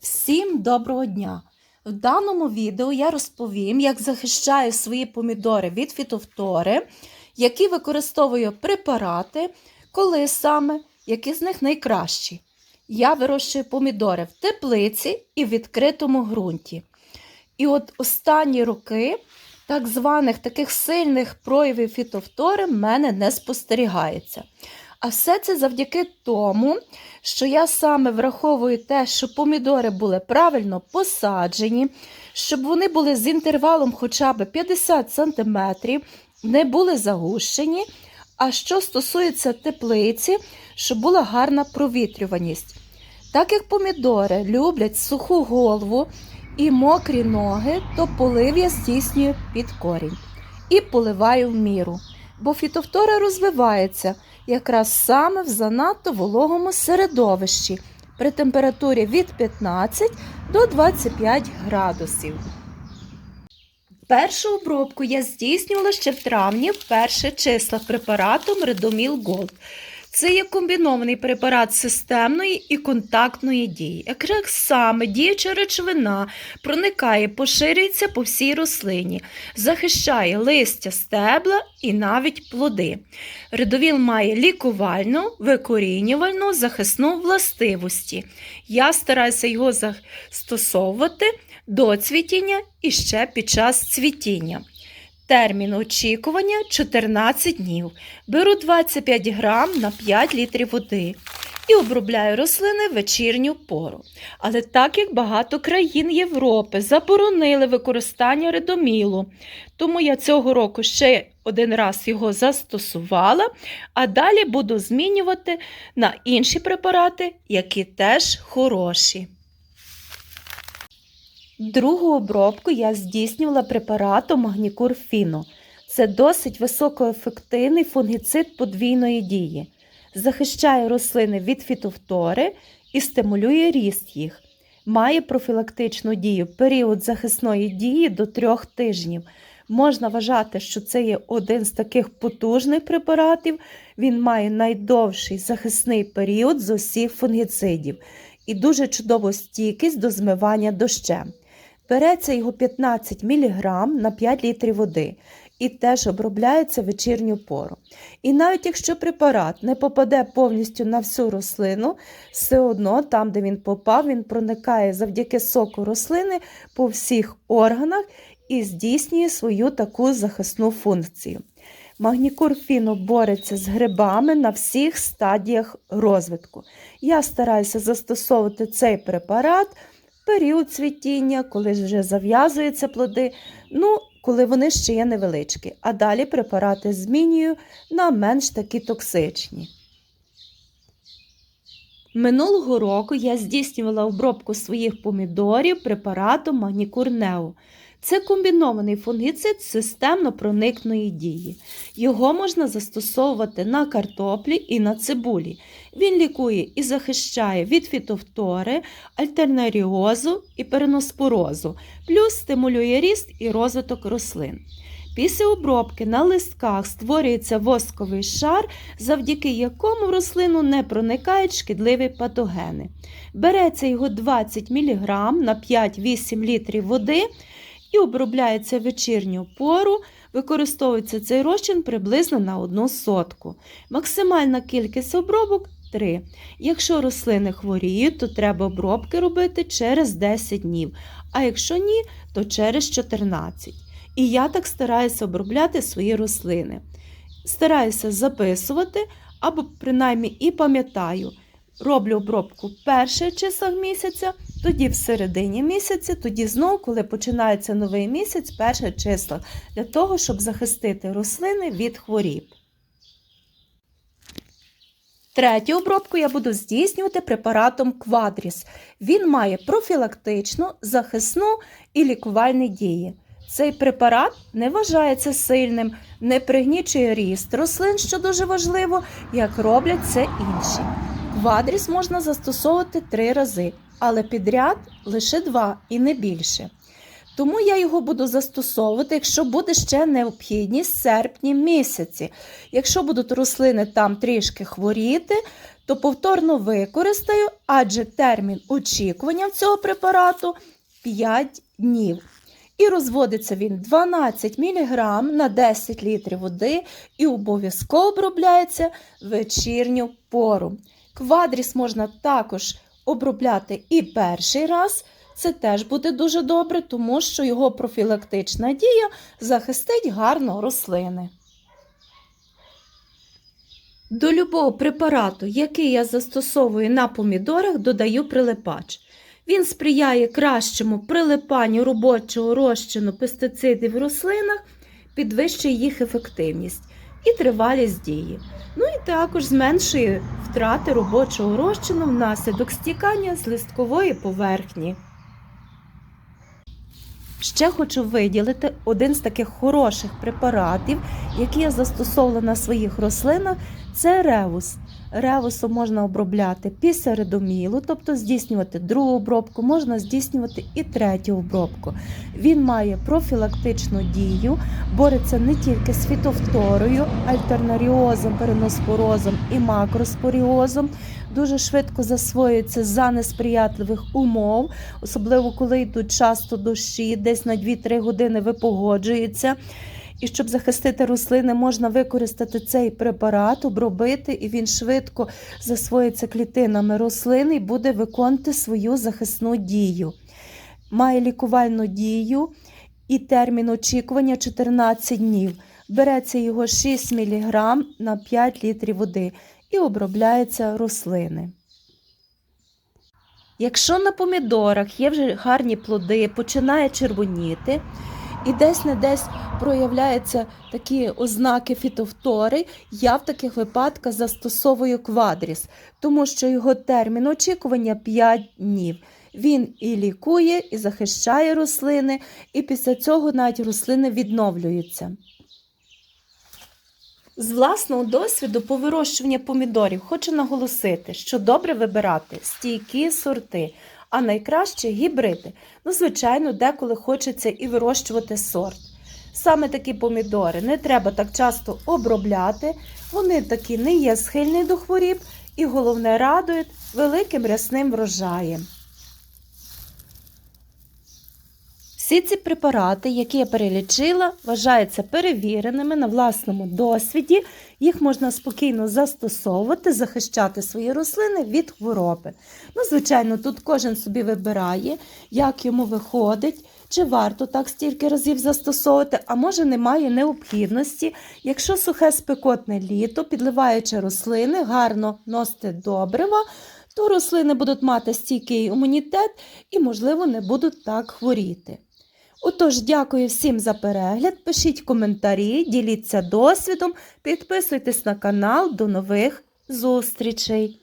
Всім доброго дня! В даному відео я розповім, як захищаю свої помідори від фітовтори, які використовую препарати, коли саме, які з них найкращі. Я вирощую помідори в теплиці і в відкритому ґрунті. І от останні роки так званих таких сильних проявів фітовтори в мене не спостерігається. А все це завдяки тому, що я саме враховую те, що помідори були правильно посаджені, щоб вони були з інтервалом хоча б 50 см, не були загущені. А що стосується теплиці, щоб була гарна провітрюваність. Так як помідори люблять суху голову і мокрі ноги, то полив я здійснюю під корінь і поливаю в міру, бо фітовтора розвивається якраз саме в занадто вологому середовищі при температурі від 15 до 25 градусів. Першу обробку я здійснювала ще в травні в перших числах препаратом Redomil Gold. Це є комбінований препарат системної і контактної дії. Якраз саме діюча речовина проникає, поширюється по всій рослині, захищає листя, стебла і навіть плоди. Редовіл має лікувальну, викорінювальну, захисну властивості. Я стараюся його застосовувати до цвітіння і ще під час цвітіння. Термін очікування 14 днів. Беру 25 грам на 5 літрів води і обробляю рослини в вечірню пору. Але так як багато країн Європи заборонили використання редомілу, тому я цього року ще один раз його застосувала, а далі буду змінювати на інші препарати, які теж хороші. Другу обробку я здійснювала препаратом Магнікур Фіно. Це досить високоефективний фунгіцид подвійної дії. Захищає рослини від фітовтори і стимулює ріст їх. Має профілактичну дію період захисної дії до трьох тижнів. Можна вважати, що це є один з таких потужних препаратів. Він має найдовший захисний період з усіх фунгіцидів і дуже чудову стійкість до змивання дощем. Береться його 15 мг на 5 літрів води і теж обробляється вечірню пору. І навіть якщо препарат не попаде повністю на всю рослину, все одно там, де він попав, він проникає завдяки соку рослини по всіх органах і здійснює свою таку захисну функцію. Магнікур фіно бореться з грибами на всіх стадіях розвитку. Я стараюся застосовувати цей препарат період цвітіння, коли вже зав'язуються плоди, ну, коли вони ще є невеличкі. А далі препарати змінюю на менш такі токсичні. Минулого року я здійснювала обробку своїх помідорів препаратом Манікурнео. Нео. Це комбінований фунгіцид системно-проникної дії. Його можна застосовувати на картоплі і на цибулі. Він лікує і захищає від фітовтори, альтернаріозу і переноспорозу, плюс стимулює ріст і розвиток рослин. Після обробки на листках створюється восковий шар, завдяки якому в рослину не проникають шкідливі патогени. Береться його 20 мг на 5-8 літрів води і обробляється вечірню пору. Використовується цей розчин приблизно на одну сотку. Максимальна кількість обробок 3. Якщо рослини хворіють, то треба обробки робити через 10 днів, а якщо ні, то через 14. І я так стараюся обробляти свої рослини. Стараюся записувати або принаймні і пам'ятаю. Роблю обробку в перших числах місяця, тоді в середині місяця, тоді знову, коли починається новий місяць, перше число, для того, щоб захистити рослини від хворіб. Третю обробку я буду здійснювати препаратом Квадріс. Він має профілактичну, захисну і лікувальні дії. Цей препарат не вважається сильним, не пригнічує ріст рослин, що дуже важливо, як роблять це інші. Квадріс можна застосовувати три рази, але підряд лише два і не більше. Тому я його буду застосовувати, якщо буде ще необхідність серпні місяці. Якщо будуть рослини там трішки хворіти, то повторно використаю, адже термін очікування цього препарату 5 днів. І розводиться він 12 мг на 10 літрів води і обов'язково обробляється вечірню пору. Квадріс можна також обробляти і перший раз. Це теж буде дуже добре, тому що його профілактична дія захистить гарно рослини. До любого препарату, який я застосовую на помідорах, додаю прилипач. Він сприяє кращому прилипанню робочого розчину пестицидів в рослинах, підвищує їх ефективність і тривалість дії. Ну і також зменшує втрати робочого розчину внаслідок стікання з листкової поверхні. Ще хочу виділити один з таких хороших препаратів, який я застосовувала на своїх рослинах, це ревус. Ревусом можна обробляти після редомілу, тобто здійснювати другу обробку, можна здійснювати і третю обробку. Він має профілактичну дію, бореться не тільки з фітофторою, альтернаріозом, переноспорозом і макроспоріозом. Дуже швидко засвоюється за несприятливих умов, особливо коли йдуть часто дощі, десь на 2-3 години випогоджується. І щоб захистити рослини, можна використати цей препарат, обробити, і він швидко засвоїться клітинами рослини і буде виконувати свою захисну дію. Має лікувальну дію і термін очікування 14 днів. Береться його 6 мг на 5 літрів води і обробляються рослини. Якщо на помідорах є вже гарні плоди, починає червоніти, і десь не десь проявляються такі ознаки фітофтори, я в таких випадках застосовую квадріс, тому що його термін очікування 5 днів. Він і лікує, і захищає рослини, і після цього навіть рослини відновлюються. З власного досвіду по вирощуванню помідорів хочу наголосити, що добре вибирати стійкі сорти, а найкраще гібриди. Ну, звичайно, деколи хочеться і вирощувати сорт. Саме такі помідори не треба так часто обробляти, вони такі не є схильні до хворіб і головне радують великим рясним врожаєм. Всі ці препарати, які я перелічила, вважаються перевіреними на власному досвіді. Їх можна спокійно застосовувати, захищати свої рослини від хвороби. Ну, звичайно, тут кожен собі вибирає, як йому виходить, чи варто так стільки разів застосовувати, а може немає необхідності. Якщо сухе спекотне літо, підливаючи рослини, гарно носити добрива, то рослини будуть мати стійкий імунітет і, можливо, не будуть так хворіти. Отож, дякую всім за перегляд. Пишіть коментарі, діліться досвідом, підписуйтесь на канал. До нових зустрічей!